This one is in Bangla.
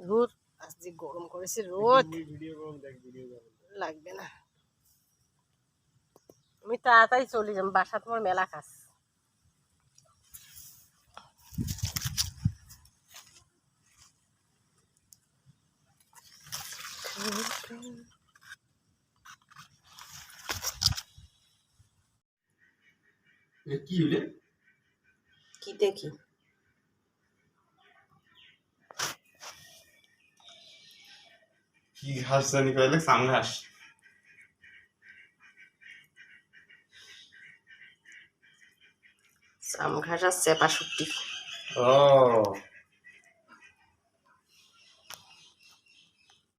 রোদ আজ যে গরম করেছে রোদ। লাগবে না। আমি তাড়াতাড়ি চলে যাম বাসাত মোর মেলা কাজ। কি হলে কি দেখি? কি ঘাস জানি কইলে সাম ঘাস সাম ঘাস আর চেপা শুটকি ও।